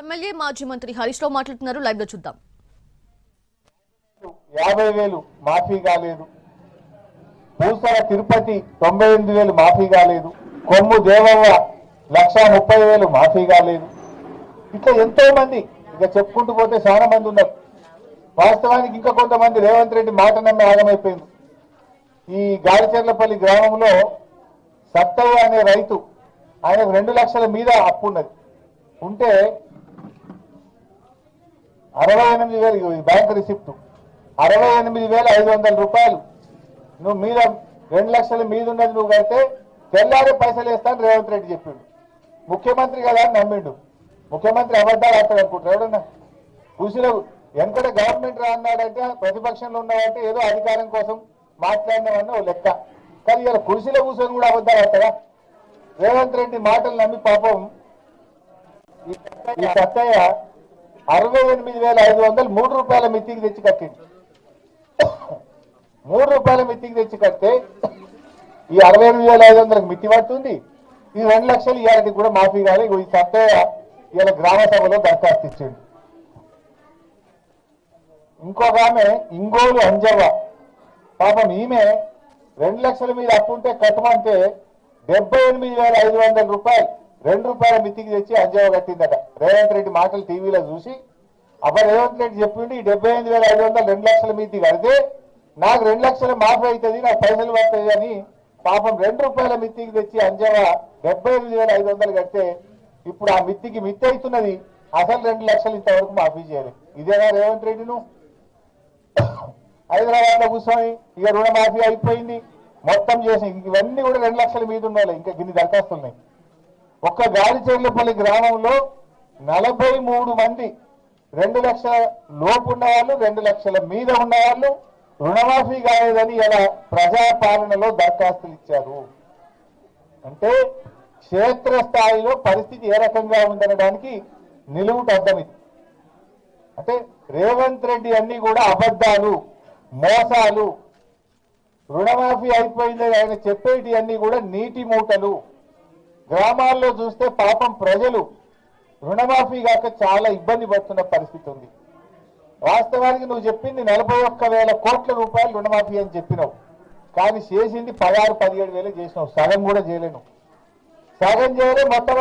MLA మాజీ మంత్రి హరీష్ రావు మాట్లాడుతున్నారు. లైవ్లో చూద్దాం. యాభై వేలు మాఫీ కాలేదు. పూసల తిరుపతి తొంభై ఎనిమిది వేలు మాఫీ కాలేదు. కొమ్ము దేవవ్వ లక్ష ముప్పై వేలు మాఫీ కాలేదు. ఇట్లా ఎంతో మంది ఇక చెప్పుకుంటూ పోతే చాలా మంది ఉన్నారు. వాస్తవానికి ఇంకా కొంతమంది రేవంత్ రెడ్డి మాట నమ్మి ఆగమైపోయింది. ఈ గాలిచెర్లపల్లి గ్రామంలో సత్తయ్య అనే రైతు ఆయనకు రెండు లక్షల మీద అప్పు ఉన్నది. ఉంటే అరవై ఎనిమిది వేలు బ్యాంక్ రిసిప్ట్. అరవై ఎనిమిది వేల ఐదు వందల రూపాయలు. నువ్వు మీద రెండు లక్షలు మీద ఉన్నది నువ్వు కడితే తెల్లారి పైసలు వేస్తాను రేవంత్ రెడ్డి చెప్పిండు. ముఖ్యమంత్రి కదా అని నమ్మిండు. ముఖ్యమంత్రి అబద్ధాలు ఆడతాడు అనుకుంటారు ఎవడన్నా? కూసిలో వెనకట గవర్నమెంట్ రా అన్నాడంటే ప్రతిపక్షంలో ఉన్నాడంటే ఏదో అధికారం కోసం మాట్లాడినామన్న ఓ లెక్క. కానీ ఇలా కుర్చీలో కూర్చొని కూడా అబద్ధాలు ఆడతారా రేవంత్ రెడ్డి మాటలు నమ్మి పాపం ఈ సత్తయ్య అరవై ఎనిమిది వేల ఐదు వందలు మూడు రూపాయల మితికి తెచ్చి కట్టింది. మూడు రూపాయల మితికి తెచ్చి కడితే ఈ అరవై ఎనిమిది వేల ఐదు వందలకు మితి పడుతుంది. ఈ రెండు లక్షలు ఇవాళకి కూడా మాఫీ కాదు. ఈ సత్తయ్య ఇవాళ గ్రామ సభలో దరఖాస్తు ఇచ్చింది. ఇంకొక ఆమె ఇంగోలు అంజవ్వ. పాపం ఈమె రెండు లక్షల మీద అప్పు ఉంటే కట్టమంటే డెబ్బై ఎనిమిది వేల ఐదు వందల రూపాయలు. రెండు రూపాయల మితికి తెచ్చి అంజావ కట్టిందట. రేవంత్ రెడ్డి మాటలు టీవీలో చూసి అబ్బా రేవంత్ రెడ్డి చెప్పిండు ఈ డెబ్బై ఎనిమిది వేల ఐదు వందలు రెండు లక్షల మితి కడితే నాకు రెండు లక్షలు మాఫీ అవుతుంది నాకు పైసలు పడుతుంది అని పాపం రెండు రూపాయల మిత్తికి తెచ్చి అంజావ డెబ్బై ఎనిమిది వేల ఐదు వందలు కడితే ఇప్పుడు ఆ మిత్తికి మిత్తి అవుతున్నది. అసలు రెండు లక్షలు ఇంతవరకు మాఫీ చేయాలి. ఇదేనా రేవంత్ రెడ్డి నువ్వు హైదరాబాద్లో కూర్చొని ఇక రుణమాఫీ అయిపోయింది. మొత్తం చేసి ఇవన్నీ కూడా రెండు లక్షల మీద ఉండాలి. ఇంకా గిన్ని దరఖాస్తున్నాయి ఒక్క గాలిచెర్లపల్లి గ్రామంలో నలభై మూడు మంది రెండు లక్షల లోపు ఉన్నవాళ్ళు రెండు లక్షల మీద ఉన్న వాళ్ళు రుణమాఫీ కాలేదని ఇలా ప్రజాపాలనలో దరఖాస్తులు ఇచ్చారు. అంటే క్షేత్రస్థాయిలో పరిస్థితి ఏ రకంగా ఉందనడానికి నిలువుట అర్థం ఇది. అంటే రేవంత్ రెడ్డి అన్ని కూడా అబద్ధాలు మోసాలు రుణమాఫీ అయిపోయిందని ఆయన చెప్పేటి అన్ని కూడా నీటి మూటలు. గ్రామాల్లో చూస్తే పాపం ప్రజలు రుణమాఫీ కాక చాలా ఇబ్బంది పడుతున్న పరిస్థితి ఉంది. వాస్తవానికి నువ్వు చెప్పింది నలభై ఒక్క వేల కోట్ల రూపాయలు రుణమాఫీ అని చెప్పినావు. కానీ చేసింది పదహారు పదిహేడు వేలు చేసినావు. సగం కూడా చేయలేను. సగం చేయలే మొత్తం